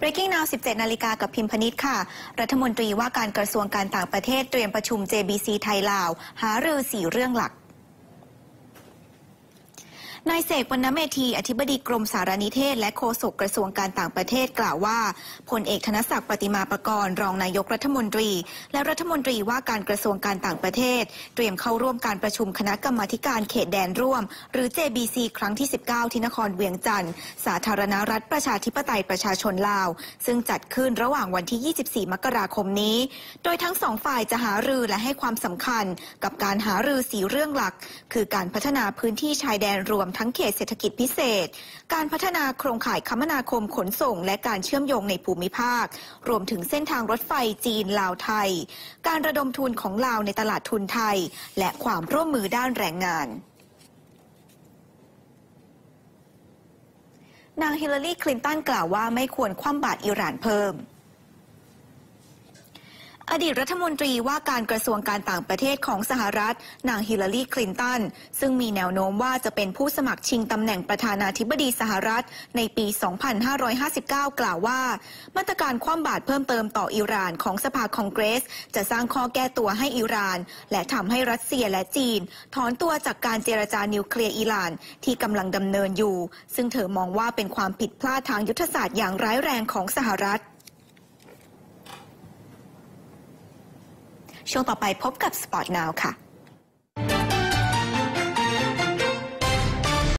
Breaking Now 17 นาฬิกากับพิมพนิษฐ์ค่ะ รัฐมนตรีว่าการกระทรวงการต่างประเทศเตรียมประชุม JBC ไทยลาว หารือสี่เรื่องหลัก นายเสกวรรณเมธี อธิบดีกรมสารนิเทศ และโฆษกกระทรวงการต่างประเทศกล่าวว่าพลเอกธนศักดิ์ปฏิมาประกรณ์รองนายกรัฐมนตรี และรัฐมนตรีว่าการกระทรวงการต่างประเทศ เตรียมเข้าร่วมการประชุมคณะกรรมาการเขตแดนร่วม หรือ JBC ครั้งที่ 19 ที่นครเวียงจันทร์สาธารณรัฐประชาธิปไตยประชาชนลาว ซึ่งจัดขึ้นระหว่างวันที่ 24 มกราคมนี้ โดยทั้งสองฝ่ายจะหารือและให้ความสำคัญ กับการหารือสีเรื่องหลัก คือการพัฒนาพื้นที่ชายแดนรวมทั้งเขตเศรษฐกิจพิเศษ การพัฒนาโครงข่ายคมนาคมขนส่ง และการเชื่อมโยงในภูมิภาค รวมถึงเส้นทางรถไฟจีนลาวไทย การระดมทุนของลาวในตลาดทุนไทย และความร่วมมือด้านแรงงานนางฮิลลารี คลินตันกล่าวว่าไม่ควรคว่ำบาตรอิหร่านเพิ่ม อดีตรัฐมนตรีว่าการกระทรวงการต่างประเทศของสหรัฐ นางฮิลลารี คลินตัน ซึ่งมีแนวโน้มว่าจะเป็นผู้สมัครชิงตำแหน่งประธานาธิบดีสหรัฐ ในปี 2559 กล่าวว่า มาตรการคว่ำบาตรเพิ่มเติมต่ออิหร่านของสภาคองเกรส จะสร้างข้อแก้ตัวให้อิหร่าน และทำให้รัสเซียและจีน ถอนตัวจากการเจรจานิวเคลียร์อิหร่าน ที่กำลังดำเนินอยู่ ซึ่งเธอมองว่าเป็นความผิดพลาดทางยุทธศาสตร์อย่างร้ายแรงของสหรัฐ ช่วงต่อไปพบกับ Spot Now ค่ะ